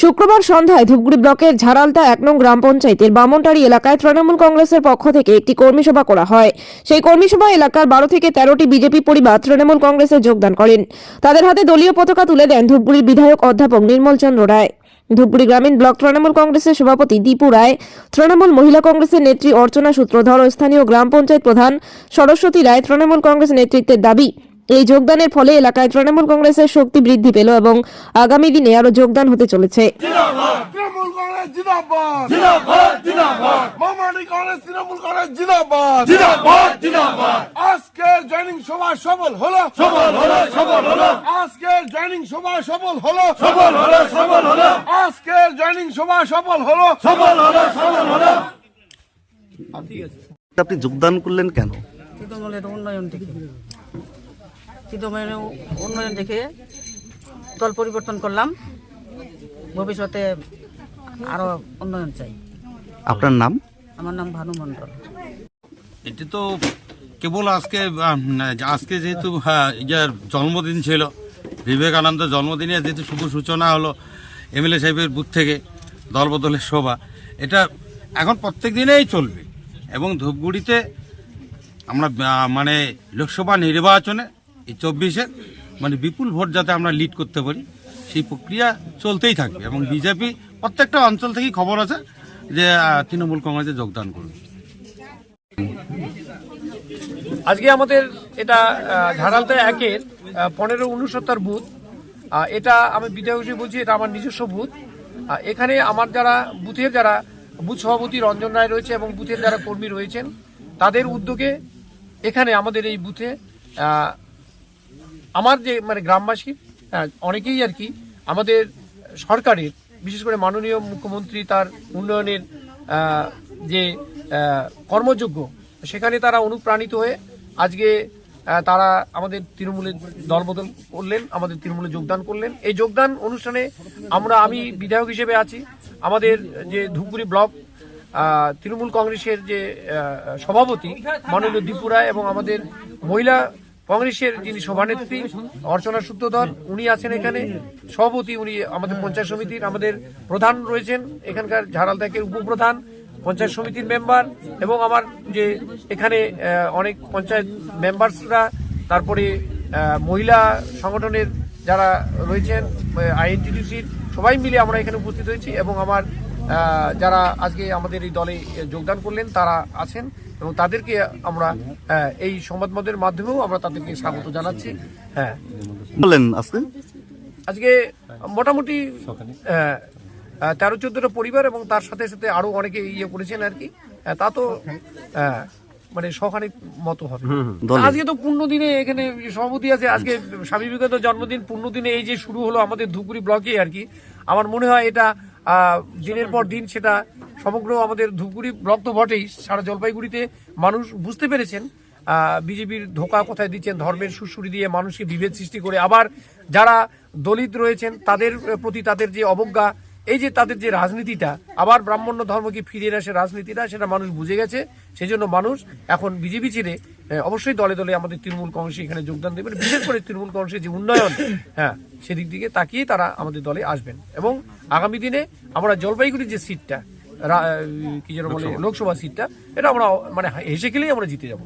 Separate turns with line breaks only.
শুক্রবার সন্ধ্যায় ধূপগুড়ি ব্লকের ঝাড়ালতা এক নং গ্রাম পঞ্চায়েতের বামনটারি এলাকায় তৃণমূল কংগ্রেসের পক্ষ থেকে একটি কর্মী সভা করা হয়। সেই কর্মী সভা এলাকার বারো থেকে তেরোটি বিজেপি পরিবার তৃণমূল কংগ্রেসে যোগদান করেন। তাদের হাতে দলীয় পতাকা তুলে দেন ধূপগুড়ির বিধায়ক অধ্যাপক নির্মল চন্দ্র রায়। ধূপগুড়ি গ্রামীণ ব্লক তৃণমূল কংগ্রেসের সভাপতি দীপু রায়, তৃণমূল মহিলা কংগ্রেসের নেত্রী অর্চনা সূত্রধর স্থানীয় গ্রাম পঞ্চায়েত প্রধান সরস্বতী রায় তৃণমূল কংগ্রেস নেতৃত্বের দাবি এই যোগদানের ফলে এলাকায় তৃণমূল কংগ্রেসের শক্তি বৃদ্ধি পেল এবং আগামী দিনে আরও যোগদান হতে চলেছে।
তৃণমূল কংগ্রেস জিন্দাবাদ।
জিন্দাবাদ জিন্দাবাদ।
মামানি কংগ্রেস তৃণমূল কংগ্রেস জিন্দাবাদ।
জিন্দাবাদ জিন্দাবাদ।
আজকে জয়নিং সভা সফল হলো।
সফল হলো সফল হলো।
আজকে জয়নিং সভা সফল হলো।
সফল হলো সফল হলো।
আজকে জয়নিং সভা সফল হলো।
সফল হলো সফল হলো।
আপনি যোগদান করলেন কেন?
উন্নয়ন দেখে তৃণমূলের উন্নয়ন দেখে দল পরিবর্তন করলাম। ভবিষ্যতে আরও উন্নয়ন চাই।
আপনার নাম?
আমার নাম ভানু মণ্ডল।
এটি তো কেবল আজকে আজকে যেহেতু হ্যাঁ, ইয়ার জন্মদিন ছিল বিবেকানন্দ জন্মদিনে যেহেতু শুভ সূচনা হলো এমএলএ সাহেবের বুথ থেকে দলবদলের সভা এটা এখন প্রত্যেক দিনেই চলবে। এবং ধূপগুড়িতে আমরা মানে লোকসভা নির্বাচনে এই চব্বিশে মানে বিপুল ভোট যাতে আমরা লিড করতে পারি, সেই প্রক্রিয়া চলতেই থাকবে এবং বিজেপি প্রত্যেকটা অঞ্চল থেকেই খবর আছে যে তৃণমূল কংগ্রেসে যোগদান করবে।
আজকে আমাদের এটা ঝাড়ালতে একের পনেরো উনসত্তর বুথ এটা আমি বিধায়ক হিসেবে বলছি এটা আমার নিজস্ব বুথ। এখানে আমার যারা, বুথের যারা বুথ সভাপতি রঞ্জন রায় রয়েছে এবং বুথের যারা কর্মী রয়েছেন, তাদের উদ্যোগে এখানে আমাদের এই বুথে আমার যে মানে গ্রামবাসী হ্যাঁ, অনেকেই আর কি আমাদের সরকারের বিশেষ করে মাননীয় মুখ্যমন্ত্রী তার উন্নয়নের যে কর্মযোগ্য সেখানে তারা অনুপ্রাণিত হয়ে আজকে তারা আমাদের তৃণমূলের দলবদল করলেন আমাদের তৃণমূলে যোগদান করলেন। এই যোগদান অনুষ্ঠানে আমরা আমি বিধায়ক হিসেবে আছি। আমাদের যে ধূপগুড়ি ব্লক তৃণমূল কংগ্রেসের যে সভাপতি মাননীয় দীপু রায় এবং আমাদের মহিলা কংগ্রেসের যিনি সভানেত্রী, অর্চনা সূত্রধর উনি আছেন এখানে। সভাপতি উনি আমাদের পঞ্চায়েত সমিতির আমাদের প্রধান রয়েছেন। এখানকার ঝাড়াল ত্যাগের উপপ্রধান, পঞ্চায়েত সমিতির মেম্বার এবং আমার যে এখানে অনেক পঞ্চায়েত মেম্বার্সরা, তারপরে মহিলা সংগঠনের যারা রয়েছেন আইএনটিডিসির সবাই মিলে আমরা এখানে উপস্থিত হয়েছি এবং আমার যারা আজকে আমাদের এই দলে যোগদান করলেন তারা আছেন এবং তাদেরকে আমরা এই সংবাদ মাধ্যমের মাধ্যমেও আমরা তাদেরকে স্বাগত জানাচ্ছি। হ্যাঁ।
বলেন আজকে?
আজকে মোটামুটি তেরো চোদ্দটা পরিবার এবং তার সাথে সাথে আরও অনেকে ইয়ে করেছেন আর কি। তা তো মানে সখানিক মতো হবে। আজকে তো পূর্ণ দিনে এখানে সভাপতি আছে। আজকে স্বামী বিবেকানন্দ জন্মদিন পূর্ণ দিনে এই যে শুরু হলো আমাদের ধুপগুড়ি ব্লকে আর কি। আমার মনে হয় এটা দিনের পর দিন সেটা সমগ্র আমাদের ধুপগুড়ি ব্লক তো বটেই, সারা জলপাইগুড়িতে মানুষ বুঝতে পেরেছেন বিজেপির ধোকা কোথায় দিচ্ছেন, ধর্মের সুশুরি দিয়ে মানুষকে বিভেদ সৃষ্টি করে আবার যারা দলিত রয়েছেন, তাদের প্রতি তাদের যে অবজ্ঞা এই যে তাদের যে রাজনীতিটা আবার ব্রাহ্মণ্য ধর্মকে ফিরিয়ে আসে রাজনীতিটা সেটা মানুষ বুঝে গেছে সেই জন্য মানুষ এখন বিজেপি ছেড়ে অবশ্যই দলে দলে আমাদের তৃণমূল কংগ্রেসে এখানে যোগদান দেবেন বিশেষ করে তৃণমূল কংগ্রেসের যে উন্নয়ন হ্যাঁ সেদিক দিকে তাকিয়ে তারা আমাদের দলে আসবেন। এবং আগামী দিনে আমরা জলপাইগুড়ির যে সিটটা কি যেন বলে লোকসভা সিটটা এটা আমরা মানে হেসে খেলেই আমরা জিতে যাব।